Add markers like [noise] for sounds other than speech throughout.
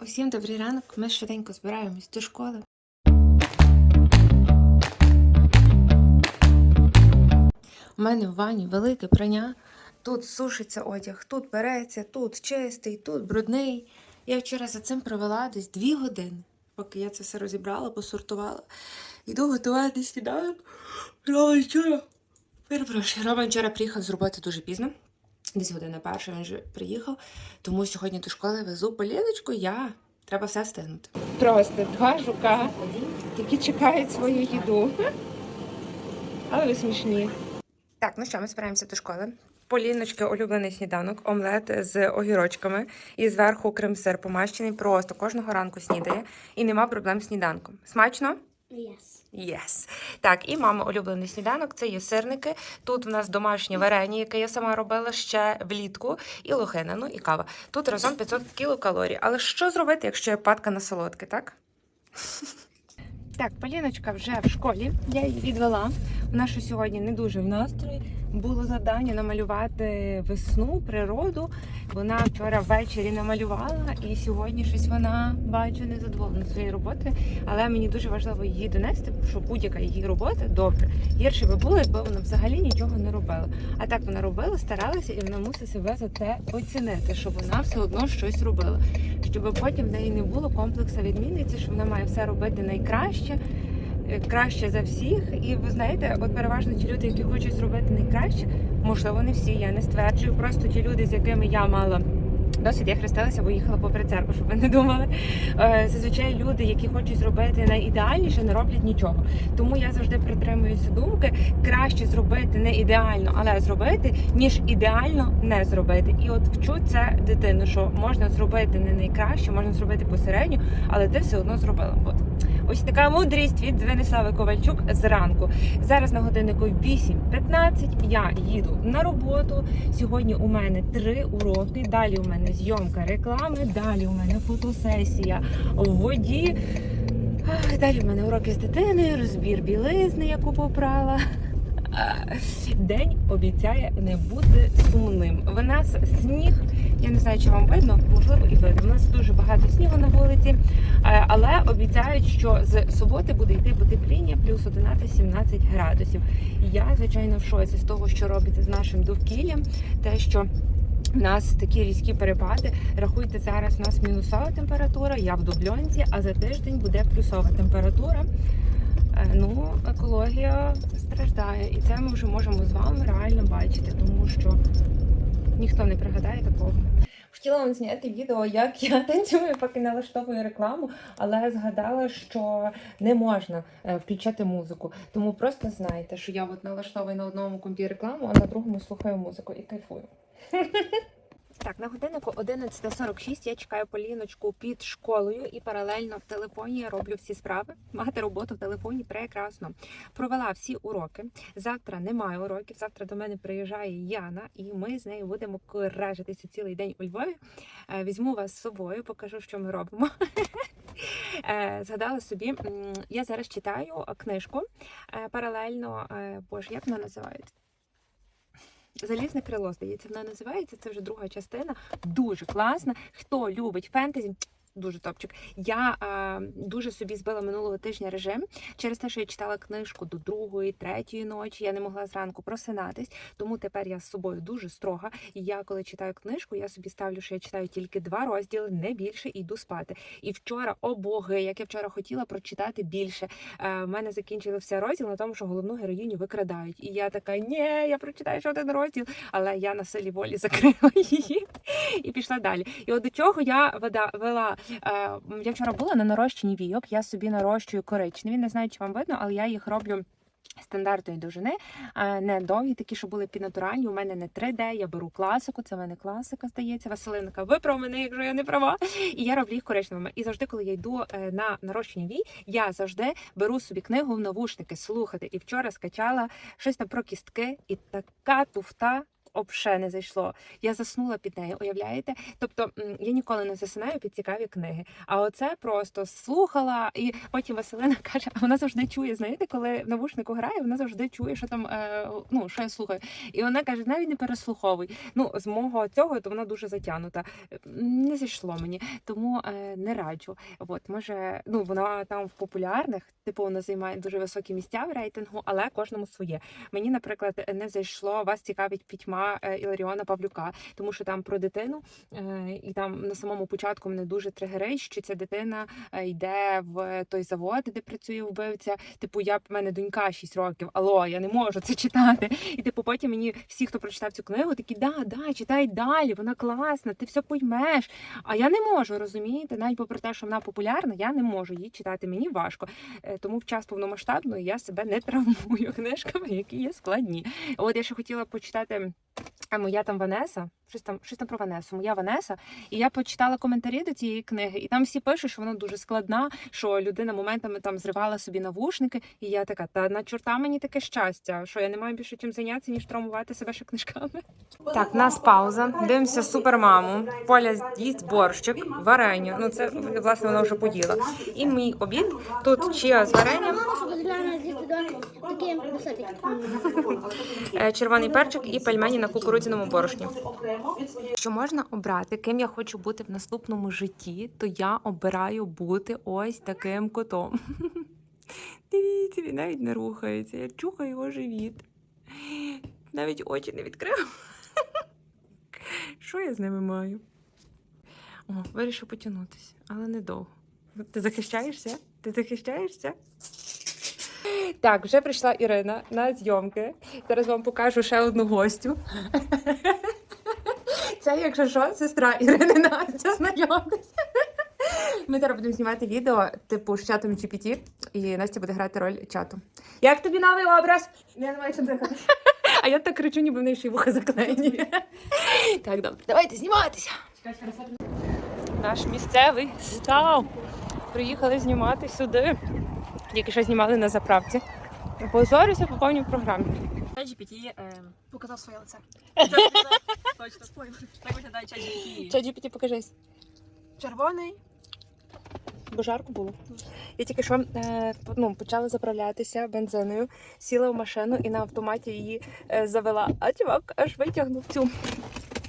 Усім добрий ранок. Ми швиденько збираємось до школи. У мене в ванні велике прання. Тут сушиться одяг, тут береться, тут чистий, тут брудний. Я вчора за цим провела десь дві години, поки я це все розібрала, посортувала. Йду готувати сніданок. Роман вчора. Перепрошую, Роман вчора приїхав з роботи дуже пізно. Десь година перша він вже приїхав. Тому сьогодні до школи везу Поліночку. Я треба все встигнути. Просто два жука, які чекають свою їду. Але ви смішні. Так, ну що, ми збираємося до школи. Поліночки улюблений сніданок, омлет з огірочками і зверху крем-сир помащений. Просто кожного ранку снідає і нема проблем з сніданком. Смачно? Yes. Yes. Так, і мама улюблений сніданок це є сирники. Тут в нас домашнє варення, яке я сама робила ще влітку, і лохина, ну і кава. Тут разом 500 кілокалорій. Але що зробити, якщо я падка на солодке, так? Так, Поліночка вже в школі. Я її відвела. Вона що сьогодні не дуже в настрої. Було завдання намалювати весну, природу. Вона вчора ввечері намалювала, і сьогодні щось вона бачу незадоволена своєю роботою. Але мені дуже важливо її донести, що будь-яка її робота добре. Гірше би було, якби вона взагалі нічого не робила. А так вона робила, старалася, і вона мусить себе за те оцінити, що вона все одно щось робила. Щоб потім в неї не було комплексу відмінниці, що вона має все робити найкраще. Краще за всіх, і ви знаєте, от переважно ті люди, які хочуть зробити найкраще, можливо, не всі. Я не стверджую. Просто ті люди, з якими я мала досвід, я хрестилася, бо їхала попри церкву, щоб ви не думали. Е, Зазвичай люди, які хочуть зробити найідеальніше, не роблять нічого. Тому я завжди притримуюся думки краще зробити не ідеально, але зробити, ніж ідеально не зробити. І от вчу це дитину, що можна зробити не найкраще, можна зробити посередньо, але ти все одно зробила. Ось така мудрість від Звенислави Ковальчук зранку. Зараз на годиннику 8.15. Я їду на роботу. Сьогодні у мене три уроки. Далі у мене зйомка реклами, далі у мене фотосесія в воді. Далі у мене уроки з дитиною, розбір білизни, яку попрала. День обіцяє не бути сумним. В нас сніг. Я не знаю, чи вам видно, можливо, і видно. У нас дуже багато снігу на вулиці, е, але обіцяють, що з суботи буде йти потепління плюс 11-17 градусів. І Я, звичайно, в шоці з того, що робиться з нашим довкіллям, те, що у нас такі різкі перепади. Рахуйте, зараз у нас мінусова температура, я в дубльонці, а за тиждень буде плюсова температура. Е, Ну, екологія страждає, і це ми вже можемо з вами реально бачити, тому що ніхто не пригадає такого. Хотіла вам зняти відео, як я [laughs] танцюю, поки налаштовую рекламу, але згадала, що не можна е, включати музику. Тому просто знайте, що я от налаштовую на одному компі рекламу, а на другому слухаю музику і кайфую. [laughs] Так, на годиннику 11.46 я чекаю Поліночку під школою і паралельно в телефоні я роблю всі справи. Мати роботу в телефоні прекрасно. Провела всі уроки. Завтра немає уроків. Завтра до мене приїжджає Яна, і ми з нею будемо коражитися цілий день у Львові. Е, Візьму вас з собою, покажу, що ми робимо. [laughs] Е, Згадала собі, я зараз читаю книжку е, паралельно. Боже, як вона називається? Залізне крило, здається, вона називається. Це вже друга частина. Дуже класна. Хто любить фентезі? Дуже топчик. Я е, дуже собі збила минулого тижня режим через те, що я читала книжку до другої, третьої ночі. Я не могла зранку просинатись, тому тепер я з собою дуже строга. І я, коли читаю книжку, я собі ставлю, що я читаю тільки два розділи, не більше, і йду спати. І вчора, о боги, як я вчора хотіла прочитати більше. Е, в мене закінчився розділ на тому, що головну героїню викрадають. І я така, ні, я прочитаю ще один розділ, але я на силі волі закрила [laughs] її і пішла далі. І от до чого я веда, вела. Е, я вчора була на нарощенні війок, я собі нарощую коричневі. Не знаю, чи вам видно, але я їх роблю. Стандартної довжини, е, не довгі, такі, що були піднатуральні. У мене не 3D, я беру класику, це в мене класика, здається, Василинка. Виправ мене, якщо я не права. І я роблю їх коричневими. І завжди, коли я йду е, на нарощення вій, я завжди беру собі книгу в навушники слухати. І вчора скачала щось там про кістки, і така туфта. Обше не зайшло. Я заснула під нею, уявляєте? Тобто я ніколи не засинаю під цікаві книги. А оце просто слухала, і потім Василина [laughs] каже: а вона завжди чує. Знаєте, коли в навушнику грає, вона завжди чує, що там е, ну що я слухаю. І вона каже: навіть не переслуховуй. Ну, з мого цього, то вона дуже затягнута. Не зайшло мені, тому е, не раджу. От може, ну вона там в популярних, типу вона займає дуже високі місця в рейтингу, але кожному своє. Мені, наприклад, не зайшло вас цікавить пітьма е, Іларіона Павлюка, тому що там про дитину, е, і там на самому початку мене дуже тригерить, що ця дитина е, йде в той завод, де працює вбивця. Типу, я в мене донька 6 років, алло, я не можу це читати. І типу, потім мені всі, хто прочитав цю книгу, такі да, да, читай далі, вона класна, ти все поймеш. А я не можу розумієте, навіть попри те, що вона популярна, я не можу її читати. Мені важко. Тому в час повномасштабної я себе не травмую [laughs] книжками, які є складні. От я ще хотіла почитати. А моя там Ванеса, щось там, щось там про Ванесу, моя Ванеса. І я почитала коментарі до цієї книги, і там всі пишуть, що вона дуже складна, що людина моментами там зривала собі навушники. І я така, та на чорта мені таке щастя, що я не маю більше чим зайнятися, ніж травмувати себе ще книжками. Так, нас пауза. Дивимося супермаму. Поля їсть борщик, варення. Ну це власне вона вже поділа. І мій обід тут чия з варенням, Е, червоний перчик і пельмені на кукурудзяному борошні. Що можна обрати, ким я хочу бути в наступному житті, то я обираю бути ось таким котом. [laughs] Дивіться, він навіть не рухається. Я чухаю його живіт. Навіть очі не відкрив. Що я з ними маю? О, вирішив потягнутися, але недовго. Ти захищаєшся? Ти захищаєшся? Так, вже прийшла Ірина на зйомки. Зараз вам покажу ще одну гостю. Це, якщо що, сестра Ірини Настя, знайомтеся. Ми зараз будемо знімати відео, типу, з чатом GPT, і Настя буде грати роль чату. Як тобі новий образ? Я не маю що дихати. А я так кричу, ніби в неї ще й вуха заклеєні. Так, добре, давайте зніматися. Наш місцевий став. Приїхали знімати сюди. Тільки що знімали на заправці. Позорюся по повній програмі. ChatGPT е, показав своє лице. [laughs] Точно, спойлер. Так виглядає ChatGPT. Що GPT покажись. Червоний. Бо жарко було. Я тільки що е, ну, почала заправлятися бензиною, сіла в машину і на автоматі її е, завела. А чувак аж витягнув цю.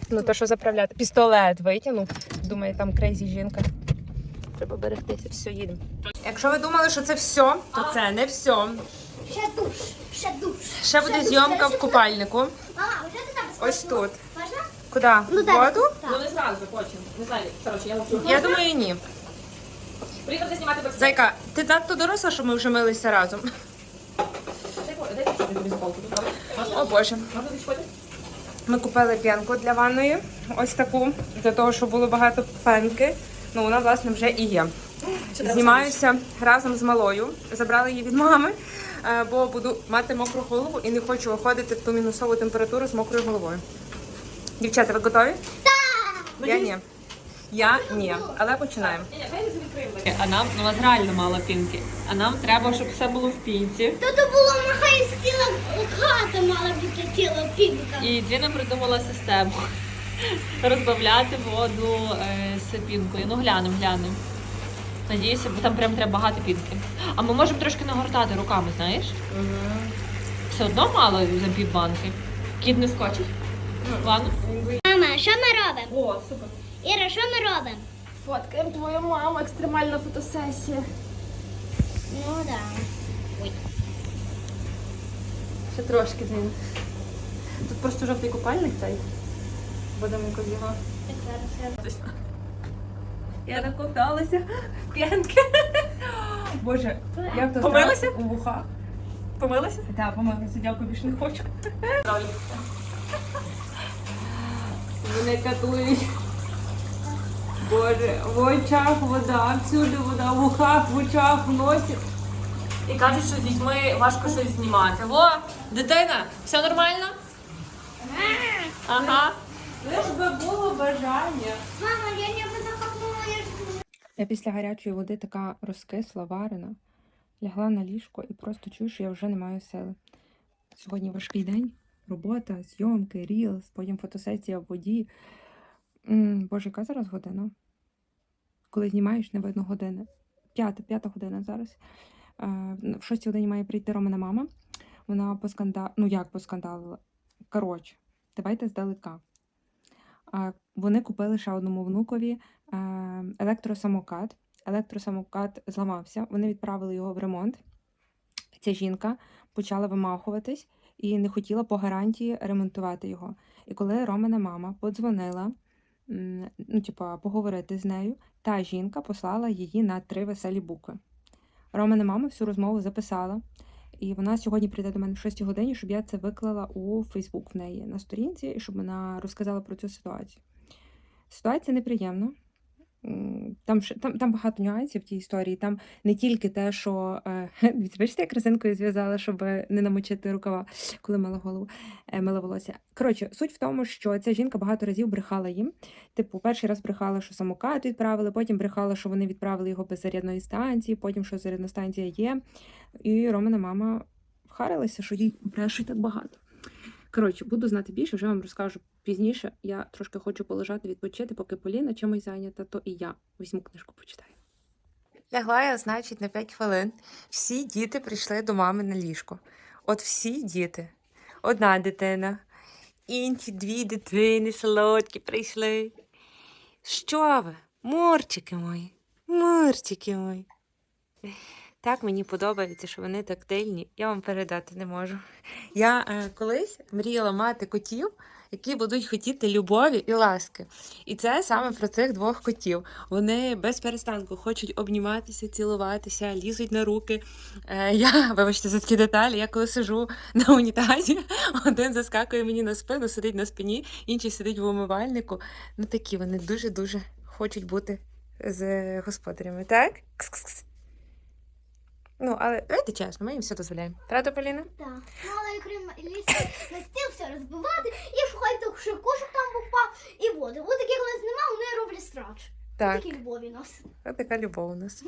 Ну, то що заправляти? Пістолет витягнув. Думає, там крейзі жінка. Треба берегтися, все, їдемо. Якщо ви думали, що це все, то це не все. Ще душ, ще душ. Ще буде зйомка в купальнику. Мама, вже ти там Ось тут. Можна? Куди? Ну, В так. воду? Ну не зразу, потім. Не знаю, коротше, я ловлю. Я думаю, ні. Приїхати знімати без Зайка, ти надто доросла, що ми вже милися разом. Дайте що тобі заколку тут. Можна? О Боже. Можна? Ми купили п'янку для ванної. Ось таку, для того, щоб було багато пенки. Ну, вона, власне, вже і є. Знімаюся разом з малою. Забрала її від мами, е, бо буду мати мокру голову і не хочу виходити в ту мінусову температуру з мокрою головою. Дівчата, ви готові? Так! Я ні. Я ні. Але починаємо. Відкриємо. А нам, ну, у нас реально мало пінки. А нам треба, щоб все було в пінці. То було нехай ціла хата мала бути ціла пінка. І Діна придумала систему. Розбавляти воду е, з пінкою. Ну, глянемо, глянемо. Надіюся, бо там прям треба багато пінки. А ми можемо трошки нагортати руками, знаєш? Все одно мало за пів банки. Кіт не скочить. Ладно. Мама, що ми робимо? О, супер. Іра, що ми робимо? Фоткаємо твою маму, екстремальна фотосесія. Ну да. Ще трошки з ним. Тут просто жовтий купальник цей. Будемо його. Я накопалася в п'янки. Боже, як то Помилася? у вухах. Помилася? Так, помилася, дякую, більше не хочу. Вони катують. Боже, в очах вода, всюди вода, в ухах, в очах, в носі. І кажуть, що з дітьми важко щось знімати. Во, дитина, все нормально? Ага. Лиш би було бажання. Мама, я не захопнула, я ж Я після гарячої води така розкисла, варена, лягла на ліжко і просто чую, що я вже не маю сили. Сьогодні важкий день. робота, зйомки, рілс, потім фотосесія в воді. М, Боже, яка зараз година? Коли знімаєш, не видно години. П'ята, п'ята година зараз. Е, В шостій годині має прийти Романа мама. Вона поскандал... ну як поскандалила? Коротше, давайте здалека. Вони купили ще одному внукові електросамокат. Електросамокат зламався. Вони відправили його в ремонт. Ця жінка почала вимахуватись і не хотіла по гарантії ремонтувати його. І коли Романа мама подзвонила, ну, типа, поговорити з нею, та жінка послала її на три веселі букви. Романа мама всю розмову записала, і вона сьогодні прийде до мене в 6 годині, щоб я це виклала у Фейсбук в неї на сторінці, і щоб вона розказала про цю ситуацію. Ситуація неприємна. Там, там, там багато нюансів в тій історії. Там не тільки те, що е, [laughs] бачите, як резинкою зв'язала, щоб не намочити рукава, коли мила голову, е, мила волосся. Коротше, суть в тому, що ця жінка багато разів брехала їм. Типу, перший раз брехала, що самокат відправили, потім брехала, що вони відправили його без зарядної станції, потім що зарядна станція є. І Романа мама вхарилася, що їй брешуть так багато. Коротше, буду знати більше, вже вам розкажу пізніше. Я трошки хочу полежати, відпочити, поки Поліна чимось зайнята, то і я візьму книжку, почитаю. Лягла я, значить, на 5 хвилин. Всі діти прийшли до мами на ліжко. От всі діти. Одна дитина, інші дві дитини солодкі прийшли. Що ви? Мурчики мої, мурчики мої. Так мені подобається, що вони тактильні. Я вам передати не можу. Я е, колись мріяла мати котів, які будуть хотіти любові і ласки. І це саме про цих двох котів. Вони без перестанку хочуть обніматися, цілуватися, лізуть на руки. Е, я, вибачте, за такі деталі, я коли сижу на унітазі, [laughs] один заскакує мені на спину, сидить на спині, інший сидить в умивальнику. Ну такі вони дуже-дуже хочуть бути з господарями, так? Кс-кс-кс. Ну, але давайте чесно, ми їм все дозволяємо. Правда, Поліна? Так. Ну, але окрім лісу, на стіл все розбивати, і шукати так, що кошик там впав, і води. От таких у нас нема, вони роблять страч. Так, Такі любові у нас. от така любов у нас.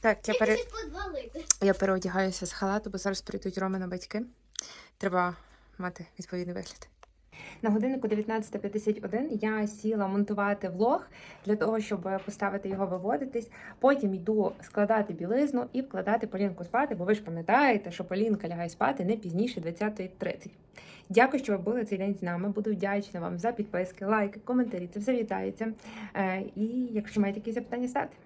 Так, я, пере... подвалити. я переодягаюся з халату, бо зараз прийдуть Романа батьки. Треба мати відповідний вигляд. На годиннику 19.51 я сіла монтувати влог для того, щоб поставити його виводитись. Потім йду складати білизну і вкладати Полінку спати, бо ви ж пам'ятаєте, що Полінка лягає спати не пізніше 20.30. Дякую, що ви були цей день з нами. Буду вдячна вам за підписки, лайки, коментарі. Це все вітається. Е, І якщо маєте якісь запитання, ставте.